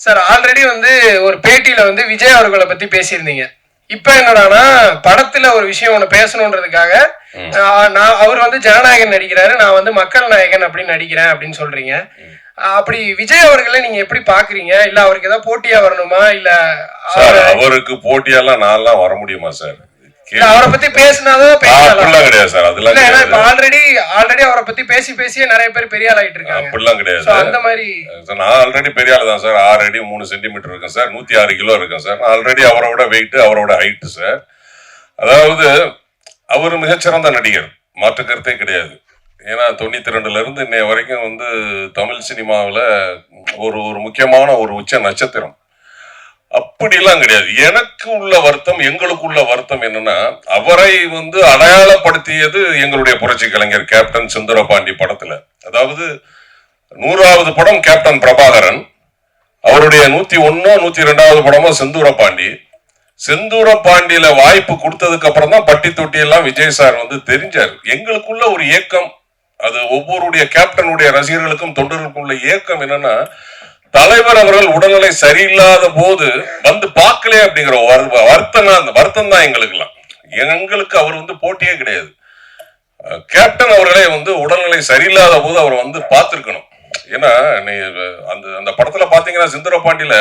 Sir already வந்து ஒரு பேட்டியில வந்து விஜய் அவர்களை பத்தி பேசியிருந்தீங்க. இப்ப என்னடான்னா படத்துல ஒரு விஷயம் ஒண்ணு பேசணுன்றதுக்காக நான் அவர் வந்து ஜனநாயகன் நடிக்கிறாரு நான் வந்து மக்கள் நாயகன் அப்படின்னு நடிக்கிறேன் அப்படின்னு சொல்றீங்க. அப்படி விஜய் அவர்களை நீங்க எப்படி பாக்குறீங்க? இல்ல அவருக்கு ஏதாவது போட்டியா வரணுமா? இல்ல அவருக்கு போட்டியெல்லாம் நான்லாம் வர முடியுமா சார் அவரை பத்தி பேசினாதான் பேசலாம் கிடையாது சார். அதெல்லாம் ஏன்னா இப்ப ஆல்ரெடி ஆல்ரெடி அவரை பத்தி பேசி பேசியே நிறைய பேர் பெரிய ஆள் ஆயிட்டு இருக்காங்க அப்படிலாம் கிடையாது. அந்த மாதிரி சார், நான் ஆல்ரெடி பெரிய ஆள் தான் சார். ஆறு அடி மூணு சென்டிமீட்டர் இருக்கேன் சார். நூத்தி ஆறு கிலோ இருக்கேன் சார். நான் ஆல்ரெடி அவரோட வெயிட் அவரோட ஹைட் சார். அதாவது அவர் மிகச்சிறந்த நடிகர். மாற்று கருத்தே கிடையாது. ஏன்னா தொண்ணூத்தி ரெண்டுல இருந்து இன்னைய வரைக்கும் வந்து தமிழ் சினிமாவில் ஒரு ஒரு முக்கியமான ஒரு உச்ச நட்சத்திரம். அப்படிலாம் கிடையாது. எனக்கு உள்ள வருத்தம் எங்களுக்கு உள்ள வருத்தம் என்னன்னா அவரை வந்து அடையாளப்படுத்தியது எங்களுடைய புரட்சி கலைஞர் கேப்டன் சுந்தரபாண்டி படத்துல. அதாவது நூறாவது படம் கேப்டன் பிரபாகரன் அவருடைய நூத்தி ஒன்னோ நூத்தி ரெண்டாவது படமோ செந்தூர பாண்டி செந்தூர பாண்டியில வாய்ப்பு கொடுத்ததுக்கு அப்புறம் தான் பட்டி தொட்டி எல்லாம் விஜய் சார் வந்து தெரிஞ்சார். எங்களுக்குள்ள ஒரு ஏக்கம் அது ஒவ்வொருடைய கேப்டனுடைய ரசிகர்களுக்கும் தொண்டர்களுக்கும் உள்ள ஏக்கம் என்னன்னா தலைவர் அவர்கள் உடல்நிலை சரியில்லாத போது வந்து பார்க்கல அப்படிங்கிற வரு- வருத்தம் தான் வருத்தம் தான் எங்களுக்குலாம் எங்களுக்கு அவர் வந்து போட்டியே கிடையாது. கேப்டன் அவர்களே வந்து உடல்நிலை சரியில்லாத போது அவர் வந்து பார்த்துருக்கணும். ஏன்னா நீ அந்த அந்த படத்துல பாத்தீங்கன்னா சிந்தரபாண்டியில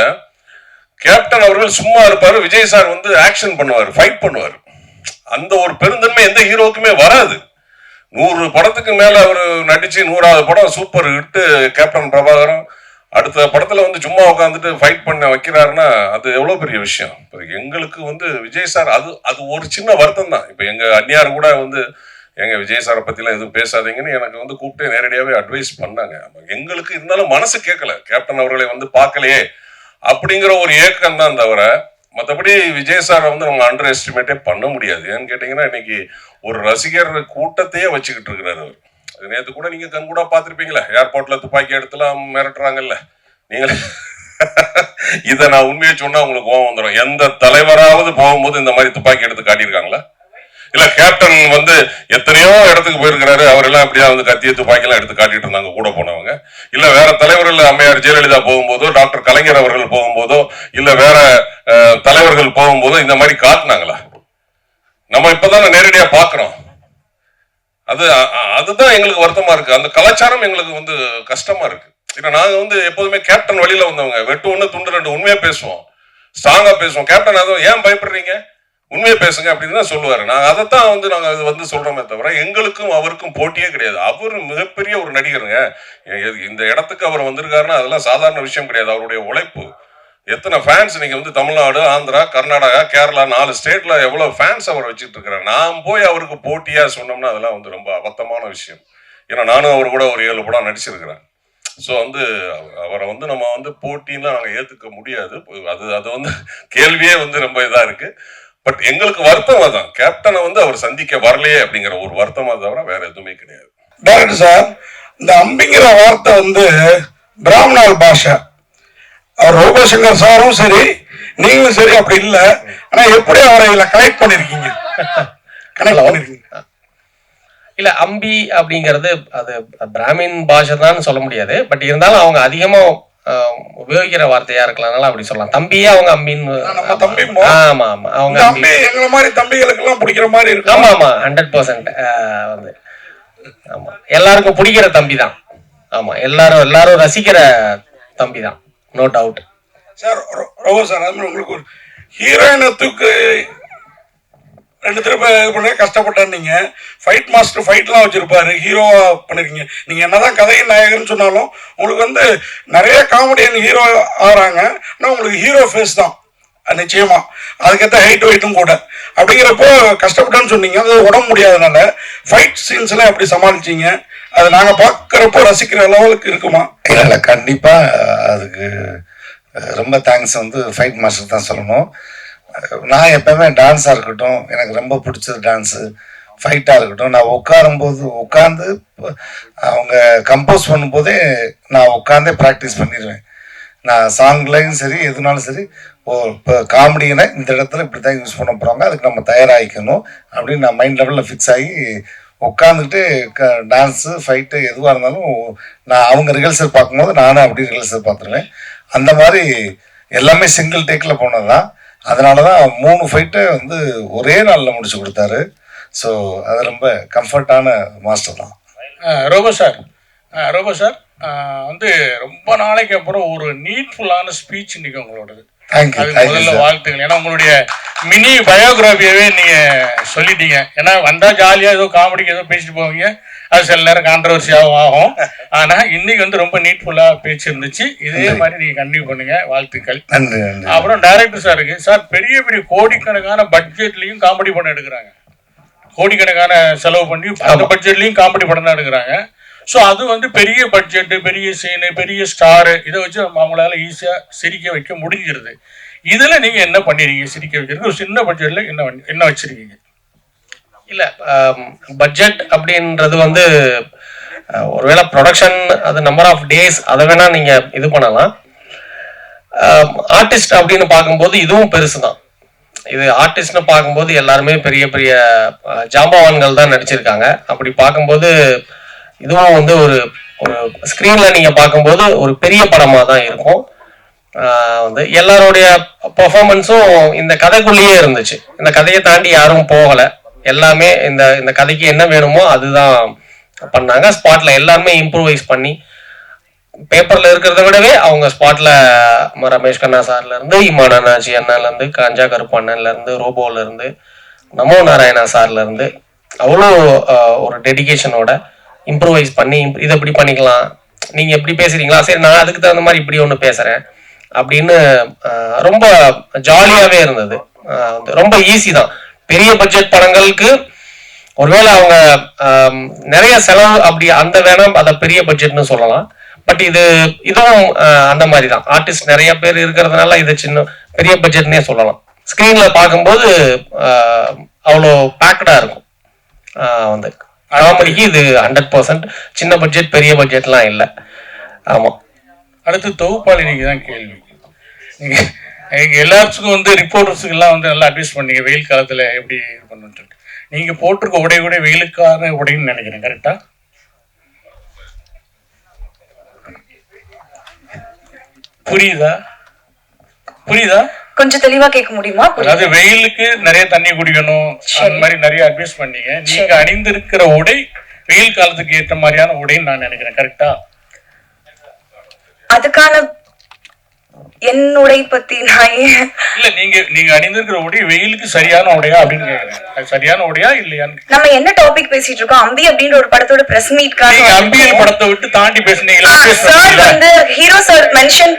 கேப்டன் அவர்கள் சும்மா இருப்பாரு விஜய் சார் வந்து ஆக்ஷன் பண்ணுவார் ஃபைட் பண்ணுவார். அந்த ஒரு பெருந்தன்மை எந்த ஹீரோக்குமே வராது. நூறு படத்துக்கு மேல அவர் நடிச்சு நூறாவது படம் சூப்பர் ஹிட்டு கேப்டன் பிரபாகரன் அடுத்த படத்துல வந்து சும்மா உட்காந்துட்டு ஃபைட் பண்ண வைக்கிறாருன்னா அது எவ்வளவு பெரிய விஷயம்? இப்ப எங்களுக்கு வந்து விஜய் சார் அது அது ஒரு சின்ன வருத்தம் தான். இப்ப எங்க அந்நியார் கூட வந்து எங்க விஜய் சாரை பற்றிலாம் எதுவும் பேசாதீங்கன்னு எனக்கு வந்து கூப்பிட்டு நேரடியாவே அட்வைஸ் பண்ணாங்க. எங்களுக்கு இருந்தாலும் மனசு கேட்கல கேப்டன் அவர்களை வந்து பார்க்கலையே அப்படிங்கிற ஒரு ஏக்கம் தான் தவிர மற்றபடி விஜய் சாரை வந்து நம்ம அண்டர் எஸ்டிமேட்டே பண்ண முடியாது. ஏன்னு கேட்டிங்கன்னா இன்னைக்கு ஒரு ரசிகர் கூட்டத்தையே வச்சுக்கிட்டு இருக்கிறார் அவர். நேற்று கூட நீங்க கண் கூட பார்த்துருப்பீங்களே. ஏர்போர்ட்ல துப்பாக்கி எடுத்துலாம் மிரட்டுறாங்கல்ல. நீங்கள் இதை நான் உண்மையை சொன்னால் உங்களுக்கு கோவம் வந்துடும் எந்த தலைவராவது போகும்போது இந்த மாதிரி துப்பாக்கி எடுத்து காட்டியிருக்காங்களா? இல்ல கேப்டன் வந்து எத்தனையோ இடத்துக்கு போயிருக்கிறாரு. அவர் எல்லாம் அப்படியே வந்து கத்திய துப்பாக்கிலாம் எடுத்து காட்டிட்டு இருந்தாங்க கூட போனவங்க. இல்ல வேற தலைவர்கள் அம்மையார் ஜெயலலிதா போகும்போதோ டாக்டர் கலைஞர் அவர்கள் போகும்போதோ இல்ல வேற தலைவர்கள் போகும்போதோ இந்த மாதிரி காட்டினாங்களா? நம்ம இப்பதானே நேரடியா பாக்குறோம் அது அதுதான் எங்களுக்கு வருத்தமா இருக்கு. அந்த கலாச்சாரம் எங்களுக்கு வந்து கஷ்டமா இருக்கு. ஏன்னா நாங்க வந்து எப்போதுமே கேப்டன் வழியில வந்தவங்க. வெட்டு ஒன்று துண்டு ரெண்டு உண்மையா பேசுவோம். ஸ்ட்ராங்கா பேசுவோம். கேப்டன் அதுவும் ஏன் பயப்படுறீங்க? உண்மையை பேசுங்க அப்படின்னு தான் சொல்லுவாரு. நாங்க அதைத்தான் வந்து நாங்க அது வந்து சொல்றோமே தவிர எங்களுக்கும் அவருக்கும் போட்டியே கிடையாது. அவர் மிகப்பெரிய ஒரு நடிகருங்க. இந்த இடத்துக்கு அவர் வந்திருக்காருன்னா அதெல்லாம் சாதாரண விஷயம் கிடையாது. அவருடைய உழைப்பு எத்தனை ஃபேன்ஸ் நீங்க வந்து தமிழ்நாடு ஆந்திரா கர்நாடகா கேரளா நாலு ஸ்டேட்ல எவ்வளவு ஃபேன்ஸ் அவர் வச்சுட்டு இருக்கிறார் நான் போய் அவருக்கு போட்டியா சொன்னோம்னா அதெல்லாம் வந்து ரொம்ப அபத்தமான விஷயம். ஏன்னா நானும் அவர் கூட ஒரு ஏழு படம் நடிச்சிருக்கிறேன். ஸோ வந்து அவரை வந்து நம்ம வந்து போட்டின்லாம் நாங்கள் ஏற்றுக்க முடியாது. அது அது வந்து கேள்வியே வந்து ரொம்ப இதாக இருக்கு. பட் எங்களுக்கு வருத்தம் அதுதான் கேப்டனை வந்து அவர் சந்திக்க வரலையே அப்படிங்கிற ஒரு வருத்தமாக தவிர வேற எதுவுமே கிடையாது. டேரக்டர் சார் இந்த அம்பிங்கிற வார்த்தை வந்து பிராமணால் பாஷை. ரூபசங்கர் சாரும் சரி நீங்களும் சரி அப்படி இல்லை. ஆனா எப்படி அவரை இதுல கனெக்ட் பண்ணிருக்கீங்க? கனெக்ட் பண்ணிருக்கீங்க? இல்ல அம்பி அப்படிங்கிறது அது பிராமின் பாஷை தான் சொல்ல முடியாது. பட் இருந்தாலும் அவங்க அதிகமா உபயோகிக்கிற வார்த்தையா இருக்கலாம் அதனால அப்படி சொல்லலாம். தம்பியே அவங்க அம்பின்னு தம்பிமோ? ஆமா. ஆமா அவங்க அம்பி. எங்களை மாதிரி தம்பிகளுக்கு எல்லாம் பிடிக்கிற மாதிரி இருக்கு ஆமா ஆமா. ஹண்ட்ரட் பர்சன்ட் வந்து. ஆமா. எல்லாருக்கும் பிடிக்கிற தம்பி தான் ஆமா எல்லாரும் எல்லாரும் ரசிக்கிற தம்பி தான் நோ டவுட் சார் ரொம்ப சார் அது மாதிரி உங்களுக்கு ஒரு ஹீரோயினத்துக்கு ரெண்டு திருப்ப இது பண்ண கஷ்டப்பட்டேன் நீங்கள் ஃபைட் மாஸ்டர் ஃபைட்லாம் வச்சிருப்பாரு ஹீரோவா பண்ணிருக்கீங்க. நீங்க என்னதான் கதையின் நாயகர்னு சொன்னாலும் உங்களுக்கு வந்து நிறைய காமெடியன் ஹீரோ ஆகிறாங்க. ஆனால் உங்களுக்கு ஹீரோ ஃபேஸ் தான். நிச்சயமா. அதுக்கேற்ற ஹைட் வெயிட்டும் கூட. அப்படிங்கிறப்போ கஷ்டப்பட்டேன்னு சொன்னீங்க. அது உடம்பு முடியாதனால ஃபைட் சீன்ஸ்லாம் எப்படி சமாளிச்சீங்க? அது நாங்கள் பார்க்குறப்போ ரசிக்கிற லெவலுக்கு இருக்குமா? இல்லை இல்லை கண்டிப்பாக அதுக்கு ரொம்ப தேங்க்ஸ் வந்து ஃபைட் மாஸ்டர் தான் சொல்லணும். நான் எப்பவுமே டான்ஸாக இருக்கட்டும் எனக்கு ரொம்ப பிடிச்சது டான்ஸு ஃபைட்டாக இருக்கட்டும் நான் உட்காரும்போது உட்காந்து அவங்க கம்போஸ் பண்ணும்போதே நான் உட்காந்தே ப்ராக்டிஸ் பண்ணிடுவேன் நான் சாங்லையும் சரி எதுனாலும் சரி இப்போ காமெடினா இந்த இடத்துல இப்படி தான் யூஸ் பண்ண போகிறாங்க அதுக்கு நம்ம தயாராகிக்கணும் அப்படின்னு நான் மைண்ட் லெவலில் ஃபிக்ஸ் ஆகி உட்காந்துட்டு க டான்ஸு ஃபைட்டு எதுவாக இருந்தாலும் நான் அவங்க ரிஹர்சல் பார்க்கும்போது நானும் அப்படி ரிஹர்சல் பார்த்துருவேன். அந்த மாதிரி எல்லாமே சிங்கிள் டேக்கில் போனது தான் அதனால தான் மூணு ஃபைட்டை வந்து ஒரே நாளில் முடிச்சு கொடுத்தாரு. ஸோ அது ரொம்ப கம்ஃபர்ட்டான மாஸ்டர் தான். Robo sir. ரோபோ சார் வந்து ரொம்ப நாளைக்கு அப்புறம் ஒரு நீட்ஃபுல்லான ஸ்பீச் இன்னைக்கு உங்களோடது. முதல்ல வாழ்த்துக்கள். ஏன்னா உங்களுடைய மினி பயோகிராஃபியவே நீங்க சொல்லிட்டீங்க. ஏன்னா வந்தா ஜாலியா ஏதோ காமெடிக்கு ஏதோ பேசிட்டு போவீங்க. அது சில நேரம் கான்ட்ரவர்சியாகவும் ஆகும். ஆனா இன்னைக்கு வந்து ரொம்ப நீட்ஃபுல்லா பேச்சு இருந்துச்சு. இதே மாதிரி நீங்க கண்டினியூ பண்ணுங்க. வாழ்த்துக்கள். அப்புறம் டைரக்டர் சாருக்கு சார் பெரிய பெரிய கோடிக்கணக்கான பட்ஜெட்லயும் காமெடி படம் எடுக்கிறாங்க. கோடிக்கணக்கான செலவு பண்ணி அந்த பட்ஜெட்லயும் காமெடி படம் தான் எடுக்கிறாங்க. ஸோ அது வந்து பெரிய பட்ஜெட் பெரிய சீனு பெரிய ஸ்டாரு இதை வச்சு நம்ம அவங்களால ஈஸியா சிரிக்க வைக்க முடிஞ்சிருது இதுல நீங்க என்ன பண்ணிருக்கீங்க? சிரிக்க வைக்கிறது ஒரு சின்ன பட்ஜெட்ல என்ன என்ன வச்சிருக்கீங்க? இல்ல பட்ஜெட் அப்படின்றது வந்து ஒருவேளை ப்ரொடக்ஷன் அது நம்பர் ஆஃப் டேஸ் அதை வேணா நீங்க இது பண்ணலாம். ஆர்டிஸ்ட் அப்படின்னு பார்க்கும்போது இதுவும் பெருசு தான் இது ஆர்டிஸ்ட்னு பார்க்கும்போது எல்லாருமே பெரிய பெரிய ஜாம்பவான்கள் தான் நடிச்சிருக்காங்க. அப்படி பார்க்கும்போது இதுவும் வந்து ஒரு ஒரு ஸ்க்ரீன்ல நீங்க பார்க்கும்போது ஒரு பெரிய படமா தான் இருக்கும் வந்து எல்லாருடைய பர்ஃபார்மன்ஸும் இந்த கதைக்குள்ளேயே இருந்துச்சு. இந்த கதையை தாண்டி யாரும் போகல. எல்லாமே இந்த இந்த கதைக்கு என்ன வேணுமோ அதுதான் பண்ணாங்க. ஸ்பாட்ல எல்லாருமே இம்ப்ரூவைஸ் பண்ணி பேப்பர்ல இருக்கிறத விடவே அவங்க ஸ்பாட்ல ரமேஷ் கண்ணா சார்ல இருந்து இமான் அண்ணாச்சி அண்ணால இருந்து காஞ்சா கருப்பு அண்ணன்ல இருந்து ரோபோல இருந்து நமோ நாராயணா சார்ல இருந்து அவ்வளோ ஒரு டெடிகேஷனோட இம்ப்ரூவைஸ் பண்ணி இதை இப்படி பண்ணிக்கலாம். நீங்கள் எப்படி பேசுறீங்களா? சரி நான் அதுக்கு தகுந்த மாதிரி இப்படி ஒன்று பேசுகிறேன் அப்படின்னு ரொம்ப ஜாலியாகவே இருந்தது. வந்து ரொம்ப ஈஸி தான். பெரிய பட்ஜெட் படங்களுக்கு ஒருவேளை அவங்க நிறைய செலவு அப்படி அந்த வேணாம் அதை பெரிய பட்ஜெட்னு சொல்லலாம். பட் இது இதுவும் அந்த மாதிரி தான். ஆர்டிஸ்ட் நிறைய பேர் இருக்கிறதுனால இது சின்ன பெரிய பட்ஜெட்னே சொல்லலாம். ஸ்க்ரீனில் பார்க்கும்போது அவ்வளோ பேக்கடாக இருக்கும். வந்து. காமெடிக்கு இது ஹண்ட்ரட் பர்சன்ட் சின்ன பட்ஜெட் பெரிய பட்ஜெட்லாம் இல்லை. ஆமா. அடுத்து தொகுப்பாளினிக்கு தான் கேள்வி. நீங்க எல்லாத்துக்கும் வந்து ரிப்போர்ட்டர்ஸுக்கெல்லாம் வந்து நல்லா அட்வைஸ் பண்ணீங்க. வெயில் காலத்துல எப்படி இது பண்ணுன்ட்டு நீங்க போட்டிருக்க உடை கூட வெயிலுக்கான உடைன்னு நினைக்கிறேன் கரெக்டாக புரியுதா? புரியுதா? கொஞ்சம் தெளிவா கேட்க முடியுமா. அதாவது வெயிலுக்கு நிறைய தண்ணி குடிக்கணும். அந்த மாதிரி நிறைய அட்வைஸ் பண்ணீங்க. நீங்க அணிந்திருக்கிற உடை வெயில் காலத்துக்கு ஏற்ற மாதிரியான உடைன்னு நான் நினைக்கிறேன். கரெக்டா அதுக்கான என்னுடைய பத்தி நான் இல்ல நீங்க நீங்க அணிந்திருக்கிற உடை வெயிலுக்கு சரியான உடையா அப்படின்னு கேக்குறேன். சரியான உடையா இல்லையான்னு நம்ம என்ன டாபிக் பேசிட்டு இருக்கோம்? அம்பி அப்படின்ற ஒரு படத்தோட பிரஸ் மீட்காக அம்பியல் படத்தை விட்டு தாண்டி பேசுனீங்களா? சார்? வந்து ஹீரோ சார் மென்ஷன்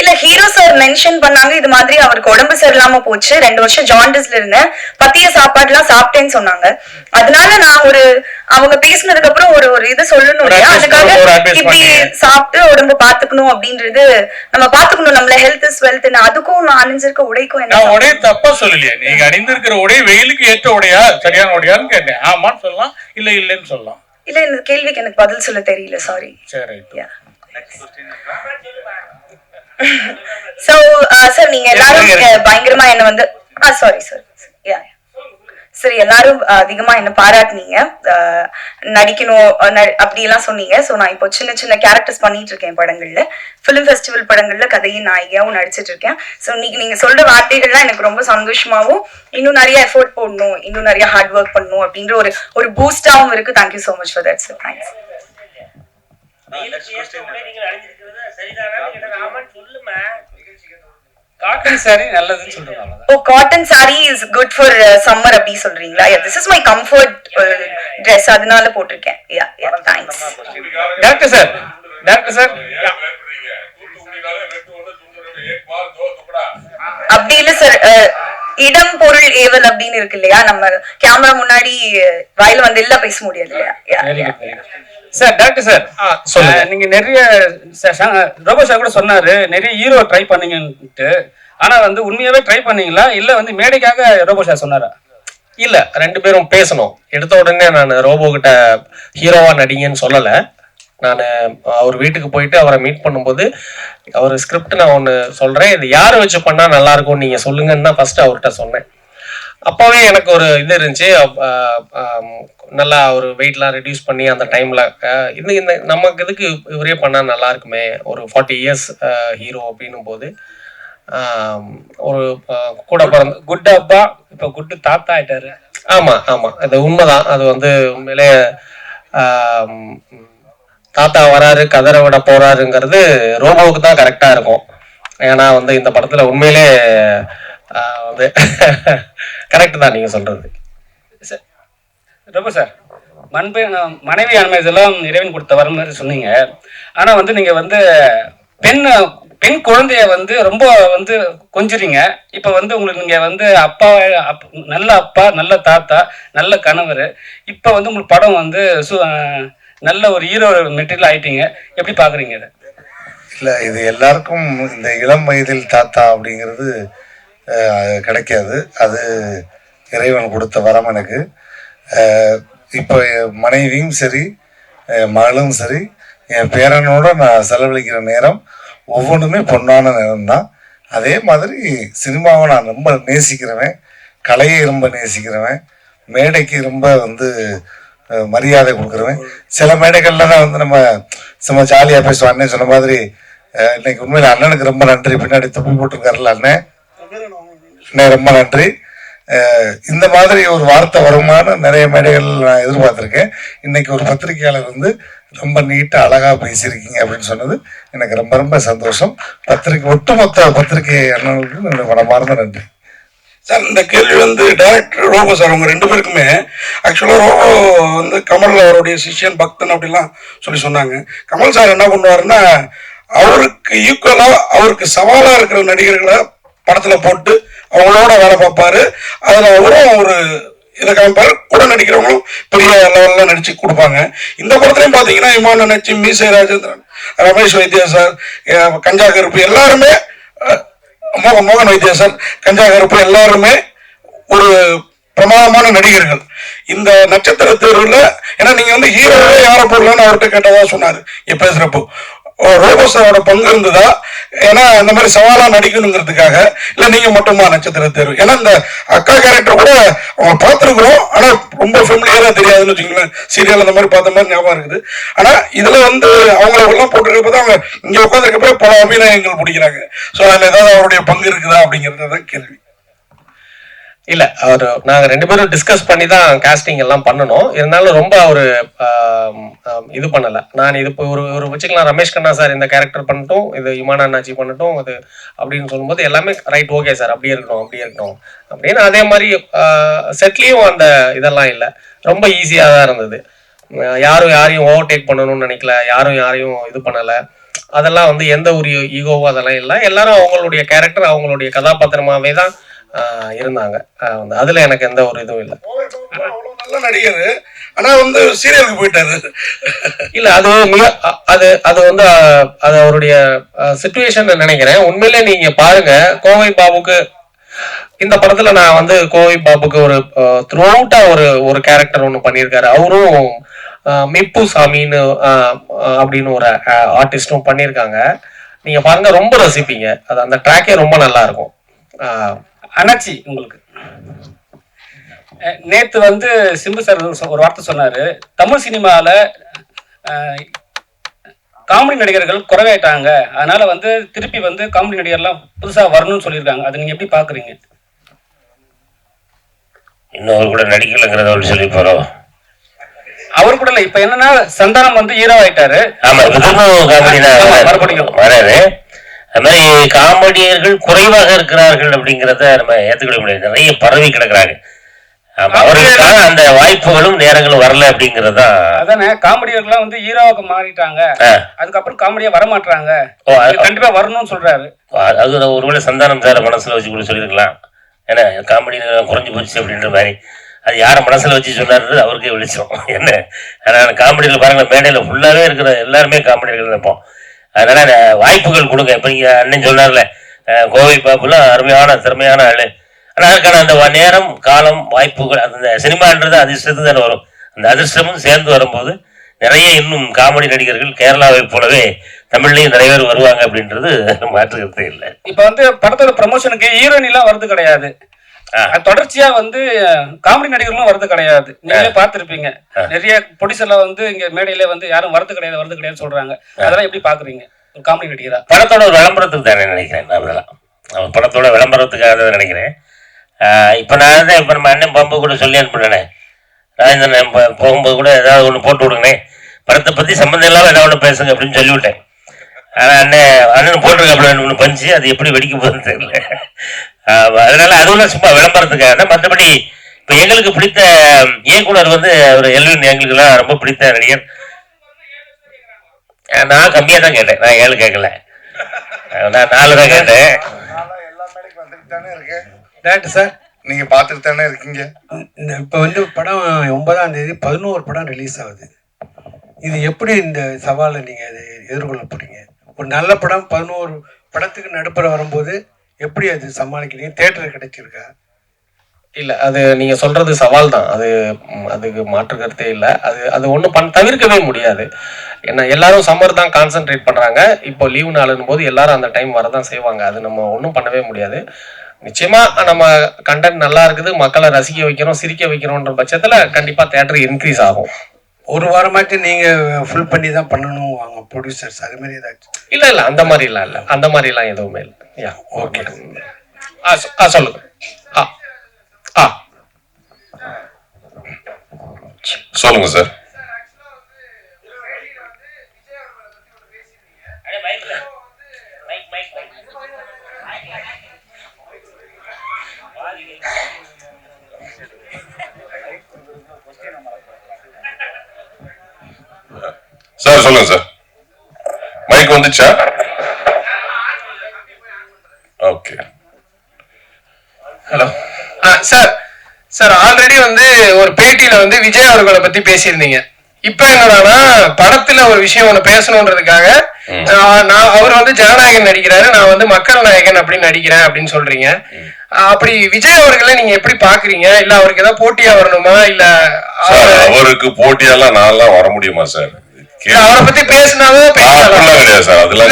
இல்ல ஹீரோ சார் மென்ஷன் பண்ணாங்க இது மாதிரி அவருக்கு உடம்பு சரியில்லாம போச்சு. ரெண்டு வருஷம் ஜாண்டிஸ்ல இருந்தேன். பத்திய சாப்பாடுலாம் சாப்பிட்டேன்னு சொன்னாங்க. அதனால நான் ஒரு அவங்க பேசினதுக்கு அப்புறம் ஒரு ஒரு இது சொல்லணும் இல்லையா? அதுக்காக இப்படி. சாப்பிட்டு உடம்பு பாத்துக்கணும் அப்படின்றது நம்ம பாத்துக்கணும் நம்மள ஹெல்த் இஸ் வெல்த் அதுக்கும் நான் அணிஞ்சிருக்க உடைக்கும் என்ன உடைய தப்பா சொல்லலையே. நீங்க அணிந்திருக்கிற உடை வெயிலுக்கு ஏற்ற உடையா? சரியான உடையான்னு கேட்டேன். ஆமான்னு சொல்லலாம். இல்ல இல்லைன்னு சொல்லலாம். இல்ல இந்த கேள்விக்கு எனக்கு பதில் சொல்ல தெரியல. சாரி சரி Yeah. So, uh, sir, நீங்க எல்லாரும் பயங்கரமா என்ன வந்து ஆ சாரி சார் யா சரி எல்லாரும் அதிகமா என்ன பாராட்டுனீங்க. நடிக்கணும் ந- அப்படியெல்லாம் சொன்னீங்க. ஸோ நான் இப்போ சின்ன சின்ன கேரக்டர்ஸ் பண்ணிட்டு இருக்கேன் படங்கள்ல. ஃபிலிம் ஃபெஸ்டிவல் படங்கள்ல கதையின் நாயகியாவும் நடிச்சிட்டு இருக்கேன் ஸோ இன்னைக்கு நீங்க சொல்ற வார்த்தைகள்லாம் எனக்கு ரொம்ப சந்தோஷமாவும் இன்னும் நிறைய எஃபோர்ட் போடணும் இன்னும் நிறைய ஹார்ட் ஒர்க் பண்ணணும் அப்படின்ற ஒரு ஒரு பூஸ்டாவும் இருக்கு. Thank you so much for that sir thanks cotton sari நல்லதுன்னு ஓ cotton saree is good for summer அப்படி சொல்றீங்களா? This is my comfort dress அதனால போட்டிருக்கேன். Yeah yeah thanks doctor sir doctor sir அப்படி இல்ல சார் இடம் பொருள் ஏவல் அப்படின்னு இருக்கு இல்லையா? நம்ம கேமரா முன்னாடி அஹ், வாயில வந்து இல்ல பேச முடியாது இல்லையா? சார் டாக்டர் சார் நீங்க நிறைய ரோபோ சார் கூட சொன்னாரு நிறைய ஹீரோ ட்ரை பண்ணீங்கன்ட்டு. ஆனா வந்து உண்மையாவே ட்ரை பண்ணீங்களா? இல்ல வந்து மேடைக்காக ரோபோ சார் சொன்னாரா? இல்ல ரெண்டு பேரும் பேசணும். எடுத்த உடனே நான் ரோபோ கிட்ட ஹீரோவா நடிங்கன்னு சொல்லல. நான் அவர் வீட்டுக்கு போயிட்டு அவரை மீட் பண்ணும்போது அவர் ஸ்கிரிப்ட் நான் ஒன்று சொல்றேன். இது யாரை வச்சு பண்ணா நல்லா இருக்கும் நீங்க சொல்லுங்கன்னு தான் ஃபர்ஸ்ட் அவர்கிட்ட சொன்னேன். அப்போவே எனக்கு ஒரு இது இருந்துச்சு. நல்லா ஒரு வெயிட்லாம் ரெடியூஸ் பண்ணி அந்த டைமில் இந்த இந்த நமக்கு இதுக்கு இவரே பண்ணால் நல்லா இருக்குமே? ஒரு ஃபார்ட்டி இயர்ஸ் ஹீரோ அப்படின்னும் போது ஒரு கூட பிறந்த குட் அப்பா இப்ப குட் தாத்தா ஆயிட்டாரு. ஆமாம் ஆமாம் அது உண்மைதான். அது வந்து உண்மையிலே தாத்தா வராரு கதற விட போறாருங்கிறது ரோபோவுக்கு தான் கரெக்டாக இருக்கும். ஏன்னா வந்து இந்த படத்தில் உண்மையிலே வந்து கரெக்ட் தான் நீங்கள் சொல்கிறது ரொம்ப சார் மண்பை மனைவி அண்மை இதெல்லாம் இறைவன் கொடுத்த வர மாதிரி சொன்னீங்க. ஆனா வந்து நீங்க வந்து பெண் பெண் குழந்தைய வந்து ரொம்ப வந்து கொஞ்சுறீங்க. இப்ப வந்து உங்களுக்கு நீங்க வந்து அப்பா நல்ல அப்பா நல்ல தாத்தா நல்ல கணவர். இப்ப வந்து உங்களுக்கு படம் வந்து சு நல்ல ஒரு ஹீரோ மெட்டீரியல் ஆயிட்டீங்க. எப்படி பாக்குறீங்க இதை? இல்லை இது எல்லாருக்கும் இந்த இளம் வயதில் தாத்தா அப்படிங்கிறது கிடைக்காது. அது இறைவன் கொடுத்த வரம் எனக்கு. இப்போ என் மனைவியும் சரி மகளும் சரி என் பேரனோட நான் செலவழிக்கிற நேரம் ஒவ்வொன்றுமே பொன்னான நேரம் தான் அதே மாதிரி சினிமாவை நான் ரொம்ப நேசிக்கிறவன் கலையை ரொம்ப நேசிக்கிறவன் மேடைக்கு ரொம்ப வந்து மரியாதை கொடுக்குறவன். சில மேடைகள்ல தான் வந்து நம்ம சும்மா ஜாலியாக பேசுவோம். அண்ணன் சொன்ன மாதிரி இன்னைக்கு உண்மையில் அண்ணனுக்கு ரொம்ப நன்றி. பின்னாடி துப்பி போட்டிருக்காருல்ல அண்ணன். ரொம்ப நன்றி. இந்த மாதிரி ஒரு வார்த்தை வருமானு நிறைய மேடைகள் நான் எதிர்பார்த்துருக்கேன். இன்னைக்கு ஒரு பத்திரிகையாளர் வந்து ரொம்ப நீட்டாக அழகாக பேசியிருக்கீங்க அப்படின்னு சொன்னது எனக்கு ரொம்ப ரொம்ப சந்தோஷம். பத்திரிகை ஒட்டுமொத்த பத்திரிகை அண்ணனுக்கு என்னோட மனமார்ந்த நன்றி. சார் இந்த கேள்வி வந்து டேரக்டர் ரோபோ சார் அவங்க ரெண்டு பேருக்குமே. ஆக்சுவலாக ரோபோ வந்து கமல் அவருடைய சிஷ்யன் பக்தன் அப்படிலாம் சொல்லி சொன்னாங்க. கமல் சார் என்ன பண்ணுவாருன்னா அவருக்கு ஈக்குவலாக அவருக்கு சவாலாக இருக்கிற நடிகர்களை படத்தில் போட்டு அவங்களோட வேலை பார்ப்பாரு. அதில் அவரும் ஒரு இதை காமிப்பார். கூட நடிக்கிறவங்களும் பெரிய லெவலில் நடிச்சு கொடுப்பாங்க. இந்த படத்துலையும் பார்த்தீங்கன்னா இமான நச்சி மீசை ராஜேந்திரன் ரமேஷ் வைத்தியா சார் கஞ்சா கருப்பு எல்லாருமே மோகன் மோகன் வைத்தியா சார் கஞ்சா கருப்பு எல்லாருமே ஒரு பிரமாதமான நடிகர்கள். இந்த நட்சத்திர தேர்வில் ஏன்னா நீங்கள் வந்து ஹீரோவே யாரை போடலான்னு அவர்கிட்ட கேட்டதாக சொன்னார். பேசுகிறப்போ பேசுறப்போ பங்கு இருந்ததா? ஏன்னா இந்த மாதிரி சவாலா நடிக்கணுங்கிறதுக்காக இல்ல நீங்க மட்டுமா நட்சத்திர தேர்வு? ஏன்னா இந்த அக்கா கேரக்டர் கூட அவங்க பார்த்துருக்குறோம். ஆனா ரொம்ப ஃபெமிலியரா தெரியாதுன்னு வச்சுக்கோங்களேன். சீரியல் அந்த மாதிரி பார்த்த மாதிரி ஞாபகம் இருக்குது. ஆனா இதுல வந்து அவங்கள எல்லாம் போட்டிருக்கப்ப தான் அவங்க இங்க உட்காந்துருக்கப்ப பல அபிநயங்கள் பிடிக்கிறாங்க. ஸோ அதுல ஏதாவது அவருடைய பங்கு இருக்குதா அப்படிங்கிறது தான் கேள்வி. இல்ல அவர் நாங்க ரெண்டு பேரும் டிஸ்கஸ் பண்ணி தான் காஸ்டிங் எல்லாம் பண்ணணும். இருந்தாலும் ரொம்ப ஒரு இது பண்ணல. நான் இது இப்போ ஒரு ஒரு வச்சுக்கலாம் ரமேஷ் கண்ணா சார் இந்த கேரக்டர் பண்ணட்டும் இது இமானா அண்ணாச்சி பண்ணட்டும் அது அப்படின்னு சொல்லும்போது எல்லாமே ரைட் ஓகே சார் அப்படியே இருக்கணும் அப்படியே இருக்கணும் அப்படின்னு அதே மாதிரி செட்லேயும் அந்த இதெல்லாம் இல்லை. ரொம்ப ஈஸியாக தான் இருந்தது. யாரும் யாரையும் ஓவர்டேக் பண்ணணும்னு நினைக்கல யாரும் யாரையும் இது பண்ணல. அதெல்லாம் வந்து எந்த ஒரு ஈகோவோ அதெல்லாம் இல்லை. எல்லாரும் அவங்களுடைய கேரக்டர் அவங்களுடைய கதாபாத்திரமாவே தான் இருந்தாங்க. ஆஹ் வந்து அதுல எனக்கு எந்த ஒரு இதுவும் இல்லை. நல்ல நடிகர். ஆனா வந்து சீரியலுக்கு போயிட்டாரு. இல்ல அது அது அது வந்து அது அவருடைய சுச்சுவேஷன் நினைக்கிறேன். உண்மையிலே நீங்க பாருங்க கோவை பாபுக்கு இந்த படத்துல நான் வந்து கோவை பாபுக்கு ஒரு த்ரூ அவுட்டா ஒரு ஒரு கேரக்டர் ஒன்று பண்ணியிருக்காரு. அவரும் மிப்பு சாமின்னு அப்படின்னு ஒரு ஆர்டிஸ்டும் பண்ணியிருக்காங்க. நீங்க பாருங்க ரொம்ப ரசிப்பீங்க. அது அந்த ட்ராக்கே ரொம்ப நல்லா இருக்கும். அண்ணாச்சி உங்களுக்கு. நேத்து வந்து சிம்பு சார் ஒரு வார்த்தை சொன்னாரு. தமிழ் சினிமால காமெடி நடிகர்கள் குறைவாயிட்டாங்க. அதனால வந்து திருப்பி வந்து காமெடி நடிகர்லாம் புதுசா வரணும்னு சொல்லியிருக்காங்க. அதை நீங்க எப்படி பாக்குறீங்க? இன்னும் அவர் கூட நடிக்கலைங்கிறத அவர் சொல்லி போறோம் அவர் கூட இல்ல. இப்ப என்னன்னா சந்தானம் வந்து ஹீரோ ஆயிட்டாரு. ஆமா, மறுபடியும். வராது அது மாதிரி காமெடியர்கள் குறைவாக இருக்கிறார்கள் அப்படிங்கிறத நம்ம ஏத்துக்கிட முடியாது. நிறைய பரவி கிடக்குறாங்க. அவர்களுக்கான அந்த வாய்ப்புகளும் நேரங்களும் வரல அப்படிங்கிறது தான் அதானே காமெடியர்கள்லாம் வந்து ஹீரோவுக்கு மாறிட்டாங்க. அதுக்கப்புறம் காமெடியா வர மாட்டாங்க ஓ, அது- கண்டிப்பா வரணும்னு சொல்றாரு. அது ஒருவேளை சந்தானம் சார மனசுல வச்சு கூட சொல்லியிருக்கலாம் ஏன்னா காமெடி குறைஞ்சு போச்சு அப்படின்ற மாதிரி. அது யாரை மனசுல வச்சு சொன்னாரு அவருக்கே வெளிச்சம். என்ன? அதனால காமெடியில் பாருங்க மேடையில ஃபுல்லாவே இருக்கிற எல்லாருமே காமெடிகள் இருப்போம். அதனால வாய்ப்புகள் கொடுங்க. இப்ப நீங்க அண்ணன் சொன்னார்ல கோவை பாப்புலாம் அருமையான திறமையான ஆளு. ஆனால் அதுக்கான அந்த நேரம் காலம் வாய்ப்புகள் அந்த சினிமான்றது அதிர்ஷ்டத்து தானே வரும். அந்த அதிர்ஷ்டமும் சேர்ந்து வரும்போது நிறைய இன்னும் காமெடி நடிகர்கள் கேரளாவை போலவே தமிழ்லையும் நிறைய பேர் வருவாங்க அப்படின்றது மாற்றுக்கிறதே இல்லை. இப்ப வந்து படத்தோட ப்ரமோஷனுக்கு ஹீரோயின் எல்லாம் வருது கிடையாது. தொடர்ச்சியா வந்து காமெடி நடிகர்களும் வரது கிடையாது. நீங்களே பார்த்திருப்பீங்க. நிறைய ப்ரொடியூசர்ல வந்து இங்க மேடையில வந்து யாரும் வரது கிடையாது வரது கிடையாது சொல்றாங்க. அதெல்லாம் எப்படி பாக்குறீங்க ஒரு காமெடி நடிகரா? படத்தோட ஒரு விளம்பரத்துக்கு தானே நினைக்கிறேன் நான் அதெல்லாம். அவன் படத்தோட விளம்பரத்துக்காக தான் நினைக்கிறேன். இப்போ நான் தான் இப்போ நம்ம அண்ணன் போகும்போது கூட சொல்லி அனுப்புனேனே ராஜேந்திரன் போகும்போது கூட ஏதாவது ஒன்று போட்டு விடுங்கண்ணே. படத்தை பற்றி சம்மந்தம் இல்லாமல் ஏதாவது ஒன்று பேசுங்க அப்படின்னு சொல்லிவிட்டேன். ஆனால் அண்ணன் அண்ணன் போட்டிருக்காப்புல ஒன்று பஞ்சு அது எப்படி வெடிக்க போகுதுன்னு தெரியல. ஆமா, அதனால அதுவும் சும்மா விளம்பரத்துக்காக. தான் மற்றபடி இப்போ எங்களுக்கு பிடித்த இயக்குனர் வந்து ஒரு எல்வின் எங்களுக்கெல்லாம் ரொம்ப பிடித்த நடிகர். நான் கம்மியாக தான் கேட்டேன். நான் ஏழு கேட்கல. நான் நாலு தான் கேட்டேன். டேரக்டர் சார் நீங்க பார்த்துட்டு தானே இருக்கீங்க? இந்த இப்போ வந்து படம் ஒன்பதாம் தேதி பதினோரு படம் ரிலீஸ் ஆகுது. இது எப்படி இந்த சவாலை நீங்கள் எதிர்கொள்ள போறீங்க? ஒரு நல்ல படம் பதினோரு படத்துக்கு நடுப்புற வரும்போது எப்படி அது சமாளிக்கிறீங்க? தேட்டர் கிடைச்சிருக்கா? இல்லை அது நீங்கள் சொல்கிறது சவால் தான் அது அதுக்கு மாற்று கருத்தே இல்லை. அது அது ஒன்றும் பண் தவிர்க்கவே முடியாது. ஏன்னா எல்லாரும் சம்மர் தான் கான்சென்ட்ரேட் பண்ணுறாங்க இப்போ லீவு நாளுன்னு போது எல்லாரும் அந்த டைம் வரதான் செய்வாங்க. அது நம்ம ஒன்றும் பண்ணவே முடியாது. நிச்சயமாக நம்ம கண்டென்ட் நல்லா இருக்குது. மக்களை ரசிக்க வைக்கிறோம் சிரிக்க வைக்கிறோன்ற பட்சத்தில் கண்டிப்பாக தேட்டர் இன்க்ரீஸ் ஆகும். ஒரு வாரமாச்சும் நீங்கள் ஃபுல் பண்ணி தான் பண்ணணும் வாங்க ப்ரொடியூசர்ஸ் அது மாதிரி ஏதாச்சும் இல்ல இல்ல அந்த மாதிரிலாம் இல்ல. அந்த மாதிரிலாம் எதுவுமே இல்லை. யா ஓகே ஆ சொல்லுங்க. ஆ ஆ. சொல்லுங்க சார் சார் சொல்லுங்க சார். மைக் வந்துச்சா? Okay hello sir. Sir already வந்து ஒரு பேட்டியில வந்து விஜய் அவர்களை பத்தி பேசியிருந்தீங்க. இப்ப என்னடான்னா படத்துல ஒரு விஷயம் ஒண்ணு பேசணுன்றதுக்காக ஆஹ், நான் அவர் வந்து ஜனநாயகன் நடிக்கிறாரு நான் வந்து மக்கள் நாயகன் அப்படின்னு நடிக்கிறேன் அப்படின்னு சொல்றீங்க. அப்படி விஜய் அவர்களை நீங்க எப்படி பாக்குறீங்க? இல்ல அவருக்கு ஏதாவது போட்டியா வரணுமா? இல்ல அவருக்கு போட்டியெல்லாம் நான்லாம் வர முடியுமா சார்? அவரை பத்தி பேசினாவே கிடையாது சார். அதெல்லாம்.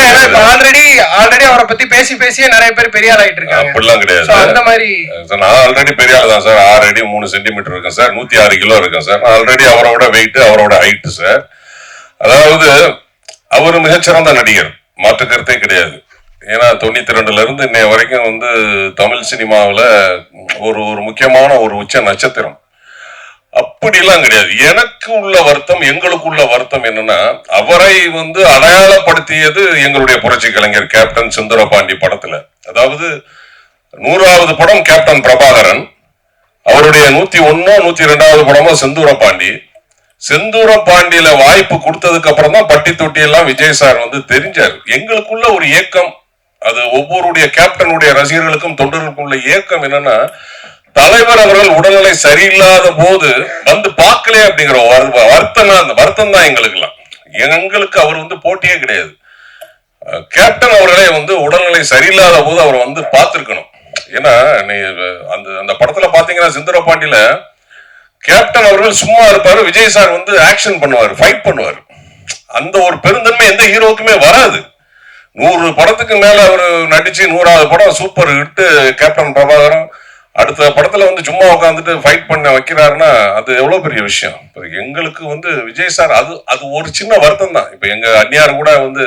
ஆல்ரெடி ஆல்ரெடி அவரை பத்தி பேசி பேசியே நிறைய பேர் பெரிய ஆள் ஆயிட்டு இருக்காங்க அப்படிலாம் கிடையாது. அந்த மாதிரி சார், நான் ஆல்ரெடி பெரிய ஆள் தான் சார். ஆறு அடி மூணு சென்டிமீட்டர் இருக்கேன் சார். நூத்தி ஆறு கிலோ இருக்கேன் சார். ஆல்ரெடி அவரோட வெயிட் அவரோட ஹைட் சார். அதாவது அவர் மிகச்சிறந்த நடிகர். மாற்று கருத்தே கிடையாது. ஏன்னா தொண்ணூத்தி ரெண்டுல இருந்து இன்னைய வரைக்கும் வந்து தமிழ் சினிமாவில் ஒரு ஒரு முக்கியமான ஒரு உச்ச நட்சத்திரம். அப்படிலாம் கிடையாது. எனக்கு உள்ள வருத்தம் எங்களுக்கு உள்ள வருத்தம் என்னன்னா அவரை வந்து அடையாளப்படுத்தியது எங்களுடைய புரட்சி கலைஞர் கேப்டன் சுந்தரபாண்டி படத்துல. அதாவது நூறாவது படம் கேப்டன் பிரபாகரன் அவருடைய நூத்தி ஒன்னோ நூத்தி ரெண்டாவது படமோ செந்தூர பாண்டி செந்தூர பாண்டியில வாய்ப்பு கொடுத்ததுக்கு அப்புறம் தான் பட்டி தொட்டி எல்லாம் விஜய் சார் வந்து தெரிஞ்சார். எங்களுக்குள்ள ஒரு ஏக்கம். அது ஒவ்வொருடைய கேப்டனுடைய ரசிகர்களுக்கும் தொண்டர்களுக்கும் உள்ள ஏக்கம் என்னன்னா தலைவர் அவர்கள் உடல்நிலை சரியில்லாத போது வந்து பார்க்கல அப்படிங்கிற வரு- வருத்தம் தான் வருத்தம் தான் எங்களுக்குலாம் எங்களுக்கு அவர் வந்து போட்டியே கிடையாது. கேப்டன் அவர்களே வந்து உடல்நிலை சரியில்லாத போது அவர் வந்து பார்த்துருக்கணும். ஏன்னா நீ அந்த அந்த படத்துல பாத்தீங்கன்னா சிந்தரபாண்டியில கேப்டன் அவர்கள் சும்மா இருப்பாரு விஜய் சார் வந்து ஆக்ஷன் பண்ணுவார் ஃபைட் பண்ணுவார். அந்த ஒரு பெருந்தன்மை எந்த ஹீரோக்குமே வராது. நூறு படத்துக்கு மேல அவர் நடிச்சு நூறாவது படம் சூப்பர் இட்டு கேப்டன் பிரபாகரன் அடுத்த படத்துல வந்து சும்மா உட்காந்துட்டு ஃபைட் பண்ண வைக்கிறாருன்னா அது எவ்வளவு பெரிய விஷயம்? இப்ப எங்களுக்கு வந்து விஜய் சார் அது அது ஒரு சின்ன வருத்தம் தான். இப்ப எங்க அந்நியார் கூட வந்து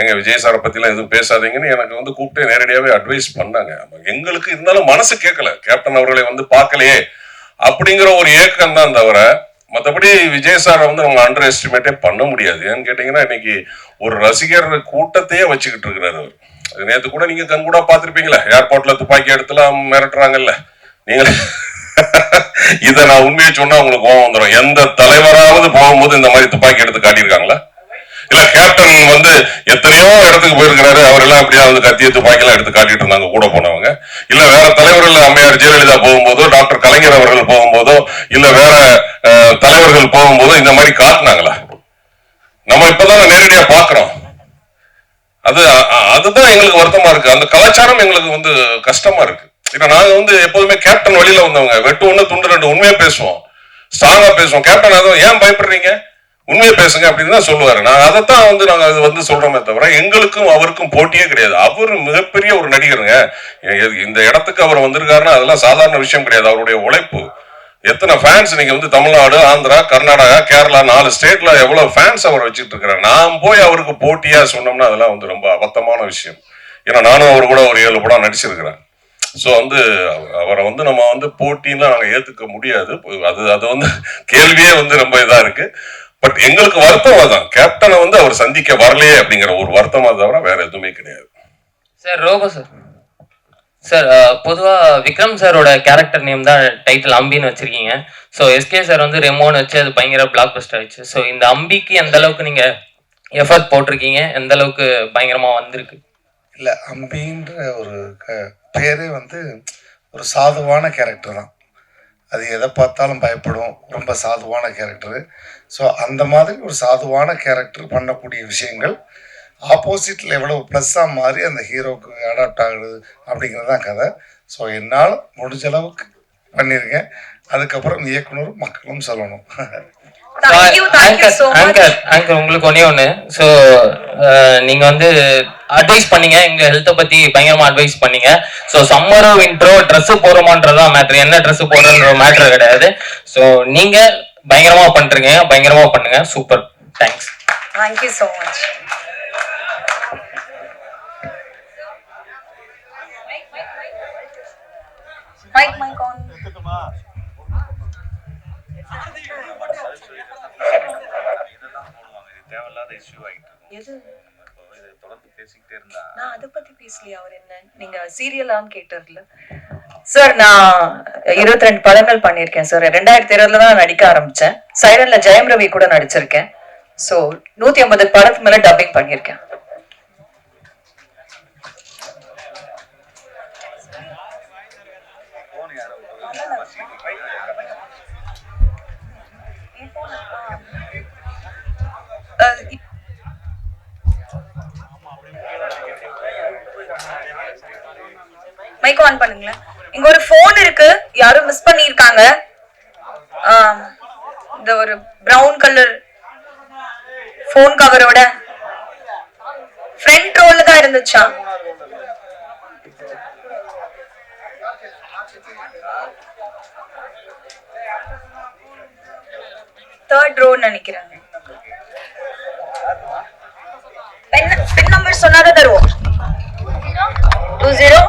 எங்க விஜய் சாரை பத்திலாம் எதுவும் பேசாதீங்கன்னு எனக்கு வந்து கூப்பிட்டு நேரடியாவே அட்வைஸ் பண்ணாங்க. எங்களுக்கு இருந்தாலும் மனசு கேட்கல. கேப்டன் அவர்களை வந்து பார்க்கலையே அப்படிங்கிற ஒரு ஏக்கம் தான் தவிர மற்றபடி விஜய் சாரை வந்து அவங்க அண்டர் எஸ்டிமேட்டே பண்ண முடியாது. ஏன்னு கேட்டீங்கன்னா இன்னைக்கு ஒரு ரசிகர் கூட்டத்தையே வச்சுக்கிட்டு இருக்கிறாரு அவர். நேற்று கூட நீங்க கண் கூட பார்த்துருப்பீங்களா. ஏர்போர்ட்ல துப்பாக்கி எடுத்துலாம் மிரட்டுறாங்கல்ல. நீங்களே இதை நான் உண்மையை சொன்னா உங்களுக்கு கோபம் வந்துடும் எந்த தலைவராவது போகும்போது இந்த மாதிரி துப்பாக்கி எடுத்து காட்டியிருக்காங்களா? இல்ல கேப்டன் வந்து எத்தனையோ இடத்துக்கு போயிருக்கிறாரு. அவர் எல்லாம் அப்படியே வந்து கத்திய துப்பாக்கி எல்லாம் எடுத்து காட்டிட்டு இருந்தாங்க கூட போனவங்க. இல்ல வேற தலைவர்கள் அம்மையார் ஜெயலலிதா போகும்போதோ டாக்டர் கலைஞர் அவர்கள் போகும்போதோ இல்ல வேற தலைவர்கள் போகும்போதோ இந்த மாதிரி காட்டினாங்களா? நம்ம இப்பதான் நேரடியா பாக்குறோம் அது அதுதான் எங்களுக்கு வருத்தமா இருக்கு. அந்த கலாச்சாரம் எங்களுக்கு வந்து கஷ்டமா இருக்கு. ஏன்னா நாங்க வந்து எப்போதுமே கேப்டன் வழியில வந்தவங்க. வெட்டு ஒண்ணு துண்டு ரெண்டு உண்மையா பேசுவோம். ஸ்ட்ராங்கா பேசுவோம். கேப்டன் அதுவும் ஏன் பயப்படுறீங்க? உண்மையை பேசுங்க அப்படின்னு தான் சொல்லுவாரு. நான் அதைத்தான் வந்து நாங்க அது வந்து சொல்றோமே தவிர எங்களுக்கும் அவருக்கும் போட்டியே கிடையாது. அவர் மிகப்பெரிய ஒரு நடிகருங்க. இந்த இடத்துக்கு அவர் வந்திருக்காருன்னா அதெல்லாம் சாதாரண விஷயம் கிடையாது. அவருடைய உழைப்பு. எத்தனை ஃபேன்ஸ் நீங்க வந்து தமிழ்நாடு ஆந்திரா கர்நாடகா கேரளா நாலு ஸ்டேட்ல எவ்வளவு ஃபேன்ஸ் அவர் வச்சுட்டு இருக்கிறார்? நான் போய் அவருக்கு போட்டியா சொன்னோம்னா அதெல்லாம் வந்து ரொம்ப அபத்தமான விஷயம். ஏன்னா நானும் அவர் கூட ஒரு ஏழு படம் நடிச்சிருக்கிறேன். ஸோ வந்து அவரை வந்து நம்ம வந்து போட்டின்லாம் நாங்கள் ஏற்றுக்க முடியாது. அது அது வந்து கேள்வியே வந்து ரொம்ப இதாக இருக்கு. பட் எங்களுக்கு வருத்தம் அதுதான் கேப்டனை வந்து அவர் சந்திக்க வரலையே அப்படிங்கிற ஒரு வருத்தமாக தவிர வேற எதுவுமே கிடையாது. சார் ரோகோ சார். சார் uh, பொதுவாக விக்ரம் சாரோட கேரக்டர் நேம் தான் டைட்டில் அம்பின்னு வச்சிருக்கீங்க. ஸோ எஸ்கே சார் வந்து ரெமோன் வச்சு அது பயங்கர பிளாக் பஸ்டர் ஆயிடுச்சு. ஸோ இந்த அம்பிக்கு எந்த அளவுக்கு நீங்கள் எஃபர்ட் போட்டிருக்கீங்க? எந்த அளவுக்கு பயங்கரமாக வந்திருக்கு? இல்லை அம்பின்ற ஒரு க பேரே வந்து ஒரு சாதுவான கேரக்டர் தான். அது எதை பார்த்தாலும் பயப்படும். ரொம்ப சாதுவான கேரக்டரு ஸோ அந்த மாதிரி ஒரு சாதுவான கேரக்டர் பண்ணக்கூடிய விஷயங்கள் ஆப்போசிட்டில் எவ்வளோ ப்ளஸ்ஸாக மாறி அந்த ஹீரோக்கு அடாப்ட் ஆகுது அப்படிங்கிறது தான் கதை. ஸோ என்னால் முடிஞ்ச அளவுக்கு பண்ணியிருக்கேன். அதுக்கப்புறம் இயக்குனரும் மக்களும் சொல்லணும். ஆங்கர் உங்களுக்கு ஒன்றே ஒன்று ஸோ நீங்கள் வந்து அட்வைஸ் பண்ணீங்க. எங்கள் ஹெல்த்தை பற்றி பயங்கரமாக அட்வைஸ் பண்ணீங்க. ஸோ சம்மரோ வின்ட்ரோ ட்ரெஸ்ஸு போகிறோமான்றதான் மேட்ரு என்ன ட்ரெஸ்ஸு போடுறன்ற மேட்ரு கிடையாது. ஸோ நீங்கள் பயங்கரமாக பண்ணுறீங்க பயங்கரமாக பண்ணுங்க. Super thanks thank you so much mic mic on எது நான் அதை பத்தி பேசலையா அவர் என்ன நீங்க சீரியலான்னு கேட்டார்ல சார் நான் இருபத்தி ரெண்டு படங்கள் பண்ணியிருக்கேன் சார் ரெண்டாயிரத்தி இருபதுல தான் நடிக்க ஆரம்பிச்சேன் சைரன்ல ஜெயம் ரவி கூட நடிச்சிருக்கேன் ஸோ நூத்தி ஐம்பது படத்துக்கு மேல டப்பிங் பண்ணியிருக்கேன் மைக் ஆன் பண்ணுங்களேன். இங்க ஒரு ஃபோன் இருக்கு. யாரும் மிஸ் பண்ணிருக்காங்க இந்த ஒரு பிரவுன் கலர் ஃபோன் கவரோட ஃப்ரண்ட் ரோல்ல தான் இருந்துச்சா? தேர்ட் ரோன்னு நினைக்கிறாங்க பென் பென் நம்பர் சொன்னாதான் தருவோம் two zero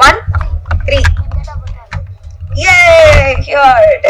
one three A here it